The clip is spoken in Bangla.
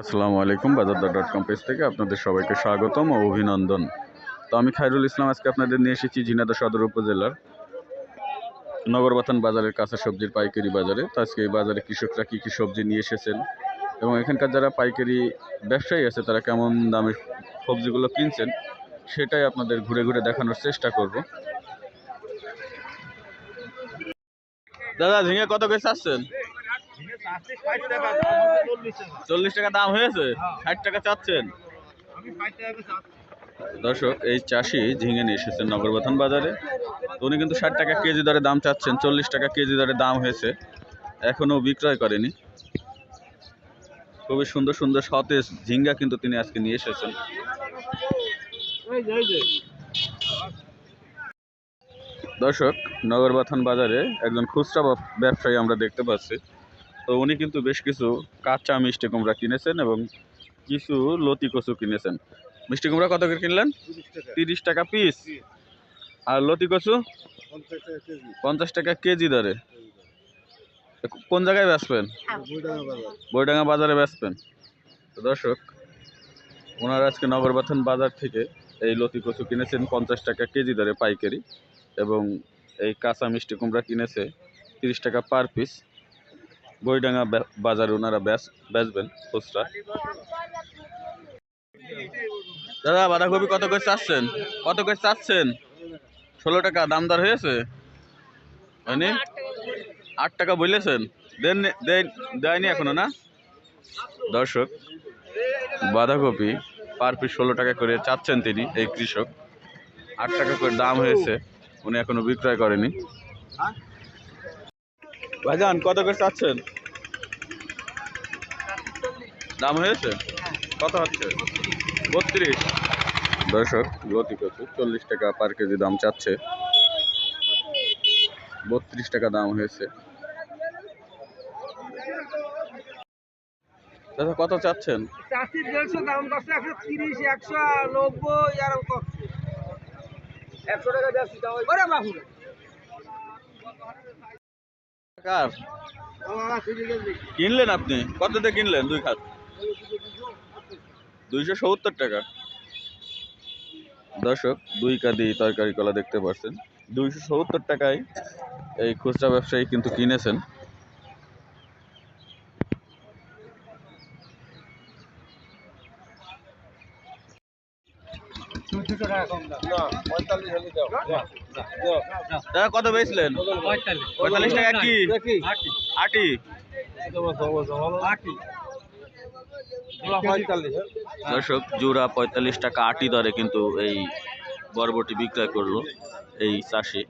আসসালামু আলাইকুম বাজারদা ডট কম পেজ থেকে আপনাদের সবাইকে স্বাগতম ও অভিনন্দন। তো আমি খায়রুল ইসলাম, আজকে আপনাদের নিয়ে এসেছি ঝিনাদা সদর উপজেলার নগরবাথান বাজারের কাঁচা সবজির পাইকারি বাজারে। তো আজকে এই বাজারে কৃষকরা কী কী সবজি নিয়ে এসেছেন এবং এখানকার যারা পাইকারি ব্যবসায়ী আছে, তারা কেমন দামে সবজিগুলো কিনছেন সেটাই আপনাদের ঘুরে ঘুরে দেখানোর চেষ্টা করব। দাদা, ঝিঙে কত করে চাচ্ছেন? চল্লিশ টাকা দাম হয়েছে? ষাট টাকা চাচ্ছেন। দর্শক, এই চাষি ঝিঙে নিয়ে এসেছেন নগরবাথান বাজারে। উনি কিন্তু ষাট টাকা কেজি দরে দাম চাচ্ছেন, চল্লিশ টাকা কেজি দরে দাম হয়েছে। এখনও বিক্রয় করেনি। খুবই সুন্দর সুন্দর সতেজ ঝিঙ্গা কিন্তু তিনি আজকে নিয়ে এসেছেন। দর্শক নগরবাথান বাজারে একজন খুচরা ব্যবসায়ী আমরা দেখতে পাচ্ছি। তো উনি কিন্তু বেশ কিছু কাঁচা মিষ্টি কুমড়া কিনেছেন এবং কিছু লতি কচু কিনেছেন। মিষ্টি কুমড়া কত করে কিনলেন? তিরিশ টাকা। পিস আর লতি কচু? পঞ্চাশ টাকা কেজি। দরে। কোন জায়গায় বেচবেন? বইডাঙ্গা বাজারে। বেচবেন। তো দর্শক ওনারা আজকে নগরবাথান বাজার থেকে এই লতি কচু কিনেছেন পঞ্চাশ টাকা কেজি দরে পাইকারি এবং এই কাঁচা মিষ্টি কুমড়া কিনেছে তিরিশ টাকা পার পিস বইডাঙ্গা বাজারে ওনারা বেচ বেচবেন খুচরা। দাদা, বাঁধাকপি কত করে চাচ্ছেন? কত করে চাচ্ছেন? ষোলো টাকা, দামদার হয়েছে? হয়নি? আট টাকা বলেছেন। দেন- দেয়নি এখনও না? দর্শক, বাঁধাকপি পার পিস ষোলো টাকা করে চাচ্ছেন তিনি, এই কৃষক। আট টাকা করে দাম হয়েছে, উনি এখনও বিক্রয় করেনি। ভাইজান কত করে চাচ্ছেন? দাম হয়েছে? কত হচ্ছে? বত্রিশ। দর্শক লতি কচু চল্লিশ টাকা পার কেজি দাম চাচ্ছে। বত্রিশ টাকা দাম হয়েছে। দাদা কত চাচ্ছেন? চাষির দেড়শো দাম করছে একশো তিরিশ একশো নব্বই আর একশো টাকা কিনলেন আপনি? কত দিয়ে কিনলেন দুই খাত? দুইশো সত্তর টাকা। দর্শক, দুই কাদি তরকারি কলা দেখতে পাচ্ছেন। দুইশো সত্তর টাকায় এই খুচরা ব্যবসায়ী কিন্তু কিনেছেন। দাদা কত পেয়েছিলেন? পঁয়তাল্লিশ টাকা কি? আটি। দর্শক জোড়া পঁয়তাল্লিশ টাকা আটি দরে কিন্তু এই বরবটি বিক্রয় করল এই চাষি।